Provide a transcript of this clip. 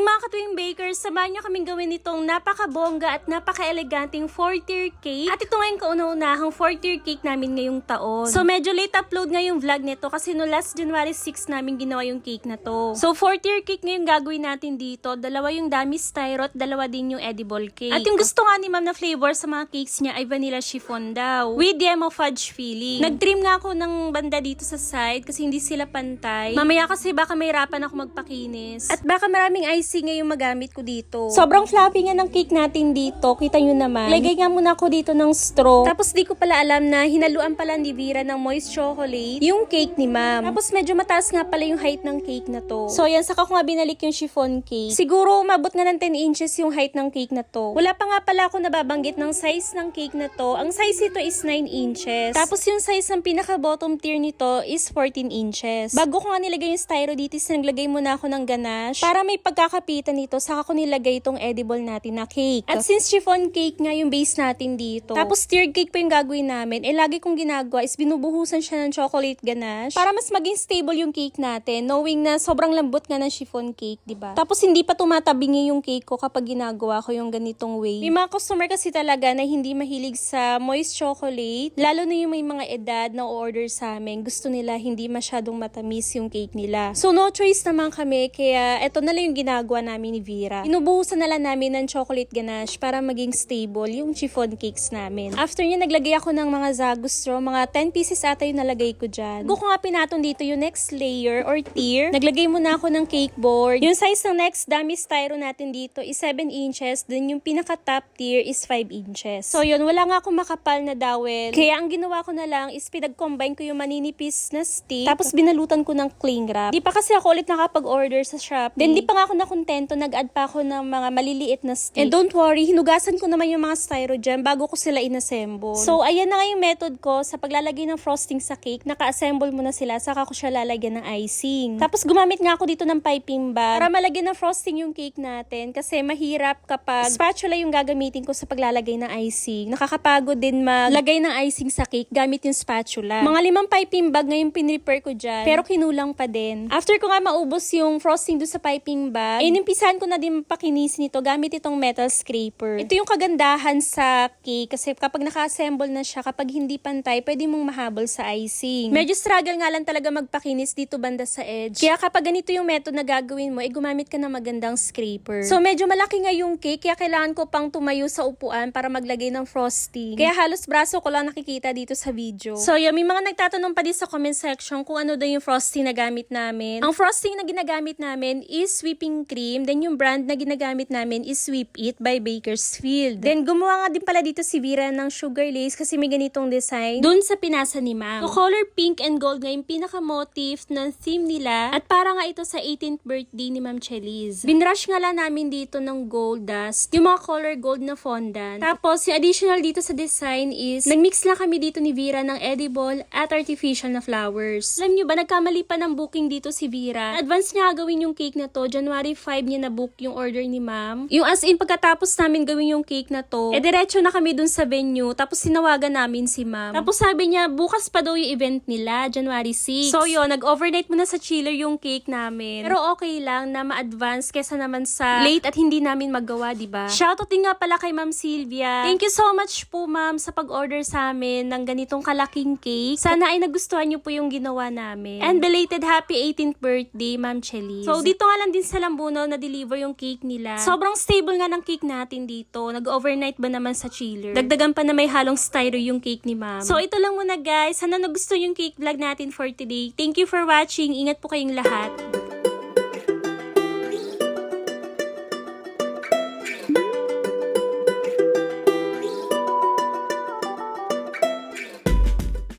morning mga katuwing bakers! Samahan nyo kaming gawin itong napakabongga at napaka-eleganteng 4-tier cake. At ito ngayon kauna-unahang 4-tier cake namin ngayong taon. So medyo late upload nga yung vlog nito kasi no last January 6 namin ginawa yung cake na to. So 4-tier cake ngayon gagawin natin dito. Dalawa yung dami styro at dalawa din yung edible cake. At yung gusto nga ni ma'am na flavor sa mga cakes niya ay vanilla chiffon daw. With yellow fudge filling. Nag-trim nga ako ng banda dito sa side kasi hindi sila pantay. Mamaya kasi baka mahirapan ako magpakinis. At baka maraming icing nga yung magamit ko dito. Sobrang fluffy nga ng cake natin dito. Kita nyo naman. Lagay nga muna ako dito ng straw. Tapos di ko pala alam na hinaluan pala ni Vera ng moist chocolate yung cake ni ma'am. Tapos medyo mataas nga pala yung height ng cake na to. So yan, saka ko nga binalik yung chiffon cake. Siguro umabot nga ng 10 inches yung height ng cake na to. Wala pa nga pala ako nababanggit ng size ng cake na to. Ang size ito is 9 inches. Tapos yung size ng pinaka bottom tier nito is 14 inches. Bago ko nga nilagay yung styro dito, naglagay muna ako ng ganache para may pagkakapitan nito. Saka ko nilagay itong edible natin na cake. At since chiffon cake nga yung base natin dito. Tapos tiered cake pa yung gagawin namin. Eh lagi kong ginagawa is binubuhusan siya ng chocolate ganache para mas maging stable yung cake natin. Knowing na sobrang lambot nga ng chiffon cake, di ba? Tapos hindi pa tumatabingi yung cake ko kapag ginagawa ko yung ganitong way. May mga customer kasi talaga na hindi mahilig sa moist chocolate. Lalo na yung may mga edad na order sa amin. Gusto nila hindi masyadong matamis yung cake nila. So no choice naman kami kaya eto na lang yung ginagawa namin ni Vera. Inubuhusan na lang namin ng chocolate ganache para maging stable yung chiffon cakes namin. After niya naglagay ako ng mga zagustro, mga 10 pieces ata yung nalagay ko dyan. Bago ko nga pinaton dito yung next layer or tier, naglagay muna ako ng cake board. Yung size ng next dummy styro natin dito is 7 inches, then yung pinaka top tier is 5 inches. So yun, wala nga akong makapal na dowel. Kaya ang ginawa ko na lang is pinag-combine ko yung maninipis na stick, tapos binalutan ko ng cling wrap. Di pa kasi ako ulit nakapag-order sa Shopee. Then di pa nga ako nakontento, nag-add pa ako ng mga maliliit na stick. And don't worry, hinugasan ko naman yung mga styro dyan bago ko sila inassemble. So ayan na nga yung method ko sa paglalagay ng frosting sa cake. Naka-assemble mo na sila, saka ko siya lalagyan ng icing. Tapos gumamit nga ako dito ng piping bag para malagyan ng frosting yung cake natin kasi mahirap kapag spatula yung gagamitin ko sa paglalagay ng icing. Nakakapagod din maglagay ng icing sa cake gamit yung spatula. Mga limang piping bag ngayon pinrepair ko dyan, pero kinulang pa din. After ko nga maubos yung frosting doon sa piping bag, eh, inimpisahan ko na din pakinisin ito gamit itong metal scraper. Ito yung kagandahan sa cake kasi kapag naka-assemble na siya, kapag hindi pantay, pwede mong mahabol sa icing. Medyo struggle nga lang talaga magpakinis dito banda sa edge. Kaya kapag ganito yung method na gagawin mo, eh gumamit ka ng magandang scraper. So medyo malaki nga yung cake, kaya kailangan ko pang tumayo sa upuan para maglagay ng frosting. Kaya halos braso ko lang nakikita dito sa video. So yun, may mga nagtatanong pa din sa comment section kung ano daw yung frosting na gamit namin. Ang frosting na ginagamit namin is whipping cream. Then yung brand na ginagamit namin is Sweep It by Bakersfield. Then gumawa nga din pala dito si Vera ng sugar lace kasi may ganitong design dun sa pinasa ni ma'am. So color pink and gold nga yung pinaka-motif ng theme nila at para nga ito sa 18th birthday ni Ma'am Chelis. Binrush nga lang namin dito ng gold dust, yung mga color gold na fondant. Tapos yung additional dito sa design is nagmix lang kami dito ni Vera ng edible at artificial na flowers. Alam nyo ba, nagkamali pa ng booking dito si Vera. Advance niya gawin yung cake na to. January 5 niya na book yung order ni ma'am. Yung as in, pagkatapos namin gawin yung cake na to, eh diretso na kami dun sa venue. Tapos sinawagan namin si ma'am. Tapos sabi niya, bukas pa daw yung event nila, January 6. So yun, nag-overnight muna sa chiller yung cake namin. Pero okay lang na ma-advance kesa naman sa late at hindi namin magawa, di ba? Shoutout din nga pala kay Ma'am Sylvia. Thank you so much po, ma'am, sa pag-order sa amin ng ganitong kalaking cake. Sana ay nagustuhan niyo po yung ginawa namin. And belated happy 18th birthday, Ma'am Chelis. So, dito nga lang din sa Lambuno na-deliver yung cake nila. Sobrang stable nga ng cake natin dito. Nag-overnight ba naman sa chiller? Dagdagan pa na may halong styro yung cake ni ma'am. So, ito lang muna guys. Sana nagustuhan yung cake vlog natin for today. Thank you for watching. Ingat po kayong lahat.